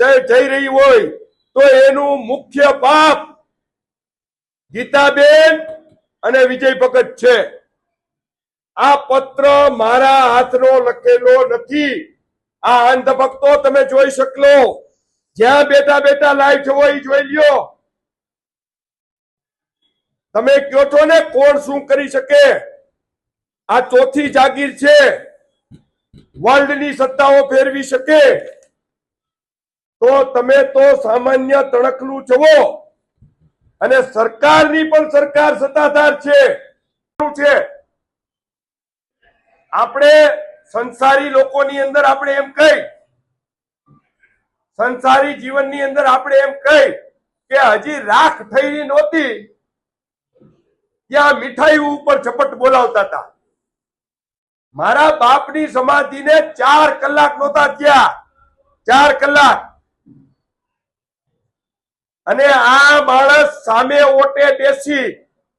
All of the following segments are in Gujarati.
જઈ રહી હોય, તો એનું મુખ્ય પાપ ગીતાબેન અને વિજય ભગત છે. આ પત્ર મારા હાથનો લખેલો નથી. આ અંધભક્તો તમે જોઈ શકલો. જ્યાં બેઠા બેઠા લાઈવ છો એ જોઈ લ્યો. તમે કયો છો ને કોણ શું કરી શકે? આ ચોથી જાગીર છે. વર્લ્ડની સત્તાઓ ફેરવી શકે. તો તમે તો સામાન્ય તણકલું જવો અને સરકારની પણ સરકાર સત્તાધાર છે. આપણે સંસારી લોકોની અંદર આપણે એમ કહી, સંસારી જીવનની અંદર આપણે એમ કહી કે હજી રાખ થઈ નહોતી, ત્યાં મીઠાઈ ઉપર ઝપટ બોલાવતા હતા. મારા બાપની સમાધિને ચાર કલાક નહોતા થયા. ચાર કલાક. અને આ માણસ સામે ઓટે બેસી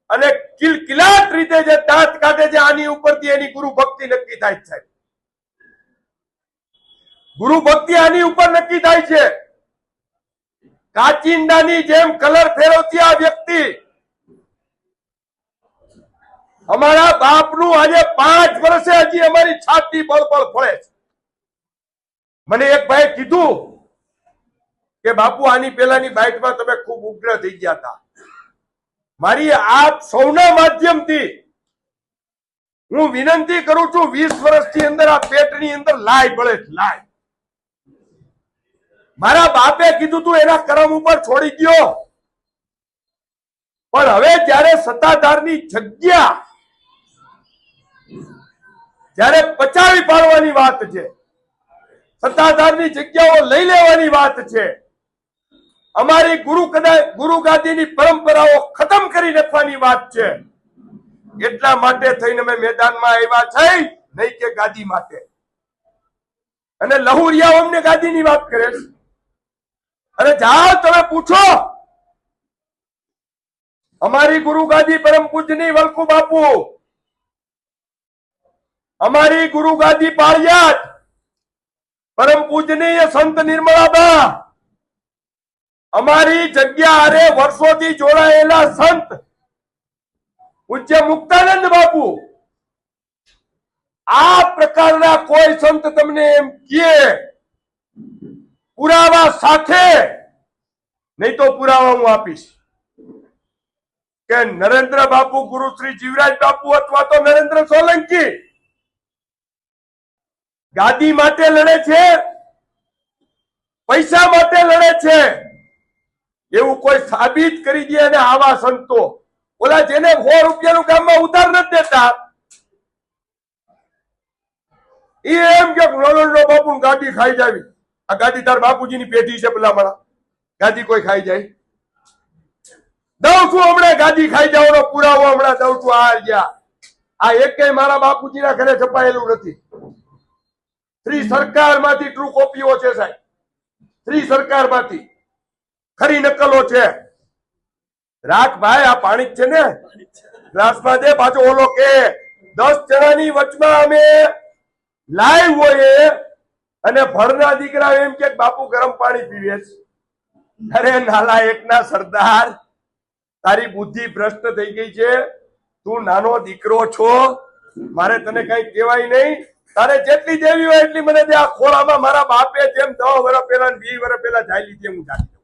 અને કિલકિલાટ રીતે જે દાંત કાઢે છે, આની ઉપરથી એની ગુરુ ભક્તિ નક્કી થાય છે ગુરુ ભક્તિ આની ઉપર નક્કી થાય છે. કાચિંડાની જેમ કલર ફેરવતી આ વ્યક્તિ અમારા બાપનું આજે પાંચ વર્ષે હજી અમારી છાતી બળબળ ફળે છે. મને એક ભાઈ કીધું કે બાપુ, આની પેલાની બાઇટમાં તમે ખૂબ ઉગ્ર થઈ ગયા હતા. મારી આપ સૌના માધ્યમથી હું વિનંતી કરું છું, વીસ વર્ષથી અંદર આ પેટની અંદર લાય, બળે લાય. મારા બાપે કીધું તું, એના કરમ ઉપર છોડી ગયો પણ હવે જ્યારે સત્તાધારની જગ્યા, જયારે પચાવી પાડવાની વાત છે, સત્તાધારની જગ્યાઓ લઈ લેવાની વાત છે અમારી ગુરુ કદાચ, ગુરુ ગાદીની પરંપરાઓ ખતમ કરી નાખવાની વાત છે. એટલા માટે થઈને અમે મેદાનમાં આવ્યા છે નહીં કે ગાદી માટે. અને લહુરિયા અમને ગાદીની વાત કરે છે. અને જાઓ તમે પૂછો. અમારી ગુરુ ગાદી પરમ પૂજની વલકુ બાપુ. અમારી ગુરુ ગાદી પાળિયાદ પરમ પૂજનીય સંત નિર્મળાબા. અમારી જગ્યા હારે વર્ષોથી જોડાયેલા સંત પૂજ્ય મુક્તાનંદ બાપુ. આ પ્રકારના કોઈ સંત તમને એમ કહે, પુરાવા સાથે, નહીં તો પુરાવા હું આપીશ. કે નરેન્દ્ર બાપુ ગુરુ શ્રી જીવરાજ બાપુ અથવા તો નરેન્દ્ર સોલંકી ગાદી માટે લડે છે, પૈસા માટે લડે છે એવું કોઈ સાબિત કરી દે અને આવા સંતો. ઓલા જેને સો રૂપિયાનું ગામમાં ઉધાર નથી દેતા. એ એમ કે રોનલ્ડો બાપુ ગાડી ખાઈ જાવી. આ ગાડી તાર બાપુજીની પેટી છે પેલા મારા ગાડી કોઈ ખાઈ જાય? દઉં છું હમણાં ગાદી ખાઈ જવાનો પુરાવો હમણાં દઉં છું આ ગયા આ એકેય મારા બાપુજીના ઘરે છપાયેલું નથી. શ્રી સરકારમાંથી ટ્રુ કોપીઓ છે સાહેબ. શ્રી સરકારમાંથી. ખરી નકલો છે. રાખ ભાઈ, આ પાણી છે ને? ગ્લાસમાં દે, પાછો ઓલો કે. દસ જણાની વચમાં અમે લાઈવ હોઈએ અને ભરના દીકરા એમ કે બાપુ ગરમ પાણી પીવે છે. અરે નાલા, એકના સરદાર. તારી બુદ્ધિ ભ્રષ્ટ થઈ ગઈ છે. તું નાનો દીકરો છો. મારે તને કઈ કહેવાય નહીં. તારે જેટલી દેવી હોય એટલી મને દે. આ ખોળામાં મારા બાપે જેમ દસ વર્ષ પહેલા વીસ વર્ષ પહેલા જાય લીધી હું દઉં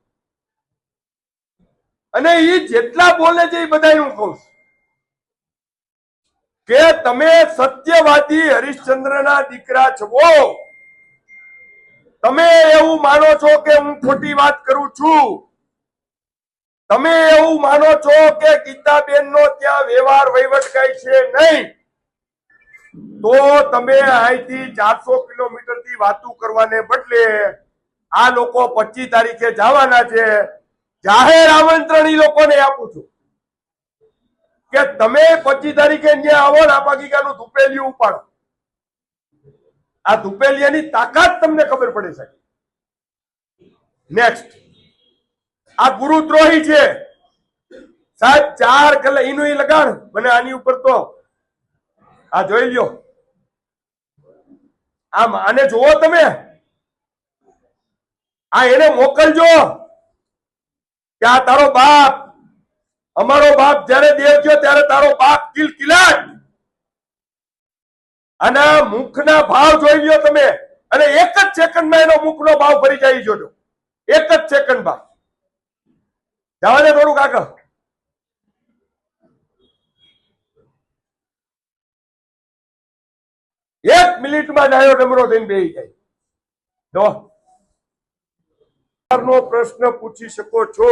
અને એ જેટલા બોલે છે એ બધા હું કહું કે તમે સત્યવાદી હરિશ્ચંદ્રના દીકરા છો. તમે એવું માનો છો કે હું ખોટી વાત કરું છું? તમે એવું માનો છો કે ગીતાબેન નો ત્યાં વ્યવહાર વહીવટ કઈ છે નહીં? તો તમે અહીંથી ચારસો કિલોમીટરથી વાતું કરવાને બદલે આ લોકો પચીસ તારીખે જવાના છે. જાહેર આમંત્રણ એ લોકોને આપું છું કે તમે પચીસ તારીખે ત્યાં આવો ને આ બાગીકાનું ધુપેલિયું ઉપાડો. આ ધુપેલિયાની તાકાત તમને ખબર પડે સાહેબ. નેક્સ્ટ આ ગુરુદ્રોહી છે. સાહેબ, ચાર કલાક એનું એ લગાડ, મને આની ઉપર તો. આ જોઈ લ્યો. આમ આને જુઓ તમે. આ એને મોકલજો. કે આ તારો બાપ, અમારો બાપ જ્યારે દેવ થયો ત્યારે તારો બાપ કિલ કિલાટ. આના મુખના ભાવ જોઈ લ્યો તમે, અને એક જ સેકન્ડમાં એનો મુખનો ભાવ ફરી જાય જોજો. એક જ સેકન્ડમાં જવા દે થોડુંક આગળ. એક મિનિટમાં ડાયો ડમરો થઈને બેસી જાય. જો. નો પ્રશ્ન પૂછી શકો છો.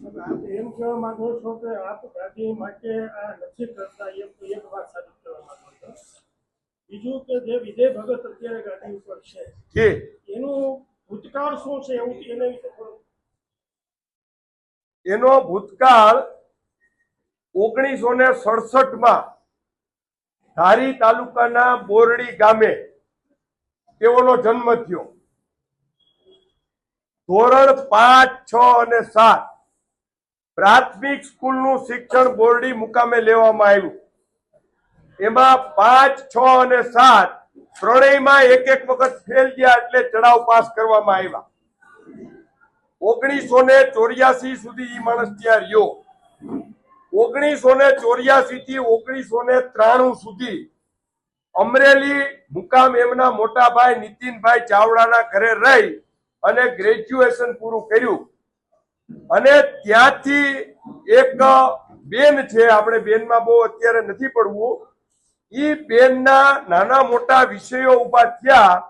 એમ કહેવા માંગો છો કે આપ ગાદી માટે આ નથી કરતા એમ તો એક વાત સાબિત કરવા માંગો છો? બીજું કે જે વિજય ભગત અત્યારે ગાદી ઉપર છે એનું ભૂતકાળ શું છે એવું એના વિશે એનો ભૂતકાળ ઓગણીસો ને સડસઠમાં ધારી તાલુકાના બોરડી ગામે તેઓનો જન્મ થયો. ધોરણ પાંચ, છ અને સાત પ્રાથમિક સ્કૂલનું શિક્ષણ બોરડી મુકામે લેવામાં આવ્યું. એમાં પાંચ, છ અને સાત ત્રણેયમાં એક એક વખત ફેલ ગયા એટલે ચડાવ પાસ કરવામાં આવ્યા. ઓગણીસો ને ચોર્યાસી સુધી એ માણસ ત્યાં રહ્યો. ઓગણીસો ને ચોર્યાસી થી ઓગણીસો ને ત્રાણું સુધી અમરેલી મુકામ એમના મોટાભાઈ નીતિનભાઈ ચાવડાના ઘરે રહી અને ગ્રેજ્યુએશન પૂરું કર્યું. અને ત્યાંથી એક બેન છે, આપણે બેનમાં બહુ અત્યારે નથી પડવું. ઈ બેનના નાના મોટા વિષયો ઊભા થયા,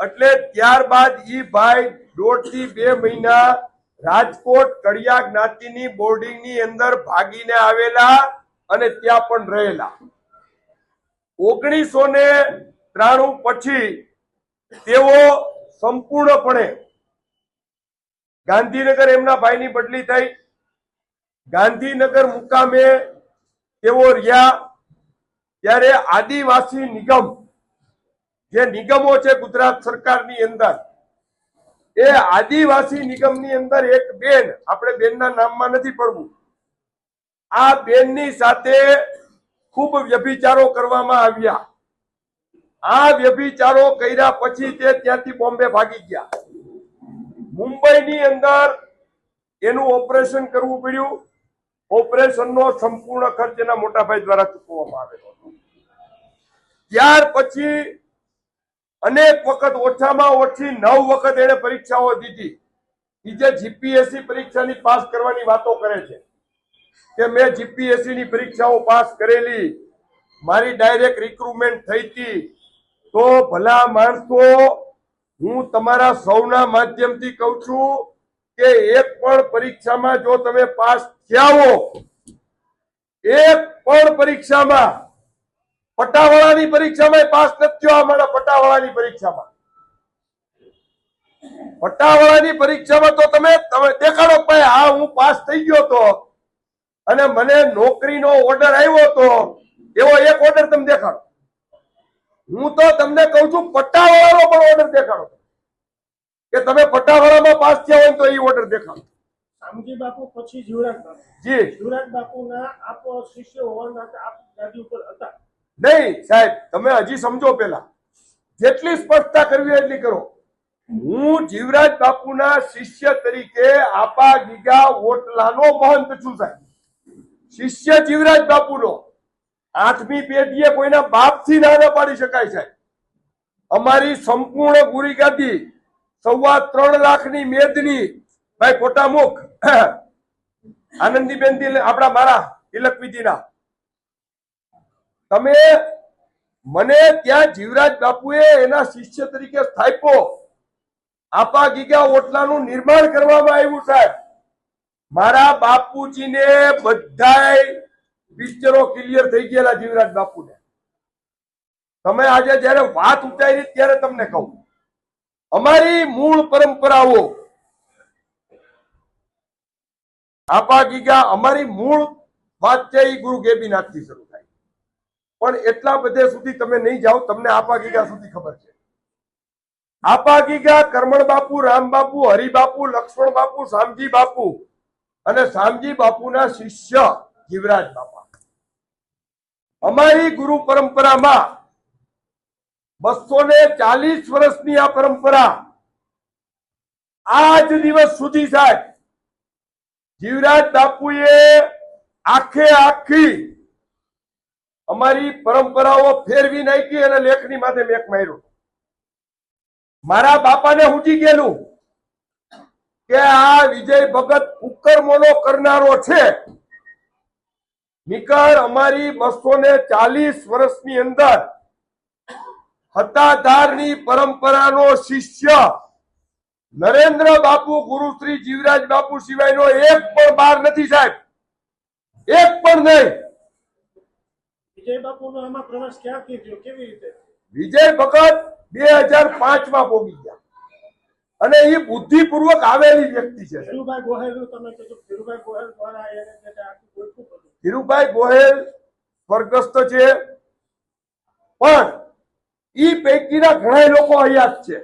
એટલે ત્યારબાદ ઈ ભાઈ દોઢથી બે મહિના રાજકોટ કડિયા જ્ઞાતિની બોર્ડિંગની અંદર ભાગીને આવેલા અને ત્યાં પણ રહેલા. ઓગણીસો ને ત્રાણું પછી તેઓ સંપૂર્ણપણે ગાંધીનગર એમના ભાઈની બદલી થઈ. ગાંધીનગર મુકામે તેઓ રહ્યા. ત્યારે આદિવાસી નિગમ, જે નિગમો છે ગુજરાત સરકારની અંદર, એ આદિવાસી નિગમની અંદર એક બેન, આપણે બેનના નામમાં નથી પડવું, આ બેનની સાથે ખૂબ વ્યભિચારો કરવામાં આવ્યા. આ વ્યભિચારો કર્યા પછી તે ત્યાંથી બોમ્બે ભાગી ગયા. મુંબઈની અંદર એનું ઓપરેશન કરવું પડ્યું. ઓપરેશનનો સંપૂર્ણ ખર્ચ એના મોટાભાઈ દ્વારા ચૂકવવામાં આવેલો હતો. ત્યાર પછી અનેક વખત ઓછામાં ઓછી નવ વખત એને પરીક્ષાઓ દીધી. એ જે જીપીએસસી પરીક્ષાની પાસ કરવાની વાતો કરે છે કે મેં જીપીએસસી ની પરીક્ષાઓ પાસ કરેલી, મારી ડાયરેક્ટ રિક્રુટમેન્ટ થઈ હતી. તો ભલા માણસો હું તમારા સૌના માધ્યમથી કહું છું કે એક પણ પરીક્ષામાં જો તમે પાસ થયા હો, એક પણ પરીક્ષામાં, પટાવાળાની પરીક્ષામાં પાસ નથી થયો, અમારા પટાવાળાની પરીક્ષામાં. પટાવાળાની પરીક્ષામાં તો તમે તમે દેખાડો ભાઈ, હા, હું પાસ થઈ ગયો તો, અને મને નોકરીનો ઓર્ડર આવ્યો તો, એવો એક ઓર્ડર તમે દેખાડો. હું તો તમને કહું છું પટ્ટાવાળાનો પણ ઓર્ડર દેખાડો કે તમે પટ્ટાવાળામાં પાસ થયા હોય તો એ ઓર્ડર દેખાડો. શામજી બાપુ પછી જીવરાજ બાપુ. જી. જીવરાજ બાપુના આપ શિષ્ય હોવાના આપ ગાદી ઉપર હતા. નહીં સાહેબ તમે હજી સમજો પેલા જેટલી સ્પષ્ટતા કરવી એટલી કરો. હું જીવરાજ બાપુના શિષ્ય તરીકે આપા ગીગા ઓટલાનો મહંત છું સાહેબ. શિષ્ય જીવરાજ બાપુનો. આઠમી પેઢીએ કોઈના બાપથી ના ના પાડી શકાય સાહેબ. અમારી સંપૂર્ણ ગુરી ગાદી, સવા ત્રણ લાખની મેદની, ભાઈ કોટામુખ આનંદીબેન આપણા મારા તિલકવીજીના. તમે મને ત્યાં જીવરાજ બાપુએ એના શિષ્ય તરીકે સ્થાપ્યો આપા ગીગા ઓટલાનું નિર્માણ કરવામાં આવ્યું સાહેબ. મારા બાપુજીને બધાય પિક્ચરો ક્લિયર થઈ ગયેલા જીવરાજ બાપુને. તમે આજે જયારે વાત ઉચાઈ ત્યારે તમને કહું. અમારી મૂળ પરંપરાઓ આપા ગીગા, અમારી મૂળ વાત છે એ ગુરુ ગેબીનાથથી શરૂ થાય. પણ એટલા બધે સુધી તમે નહીં જાઓ, તમને આપા ગીગા સુધી ખબર છે. આપા ગીગા, કરમણ બાપુ, રામ બાપુ હરિબાપુ લક્ષ્મણ બાપુ, શામજી બાપુ અને શામજી બાપુના શિષ્ય જીવરાજ બાપા. અમારી ગુરુ પરંપરામાં બસો ને ચાલીસ વર્ષની આ પરંપરા આજ દિવસ સુધી સાહેબ, જીવરાજ બાપુએ આખે આખી અમારી પરંપરાઓ ફેરવી નાખી અને લેખની માથે મેક માર્યો. મારા બાપાને હુજી ગયેલું કે આ વિજય ભગત કુકરમોનો કરનારો છે. નીકળ અમારી બસો ને ચાલીસ વર્ષની અંદર હતાધારની પરંપરાનો શિષ્ય નરેન્દ્ર બાપુ ગુરુશ્રી જીવરાજ બાપુ સિવાયનો એક પણ બાર નથી સાહેબ. એક પણ નહીં. વિજય બાપુનો આમાં પ્રવાસ ક્યાંથી થયો? કેવી રીતે? વિજય ભગત બે હજાર પાંચમાં ભોગી ગયા. અને એ બુદ્ધિપૂર્વક આવેલી વ્યક્તિ છે. ધીરુભાઈ ગોહેલ તમે ધીરુભાઈ ગોહેલ દ્વારા એને ધીરુભાઈ ગોહેલ સ્વર્ગસ્થ છે. પણ ઈ પૈકીના ઘણા લોકો અહીંયા છે.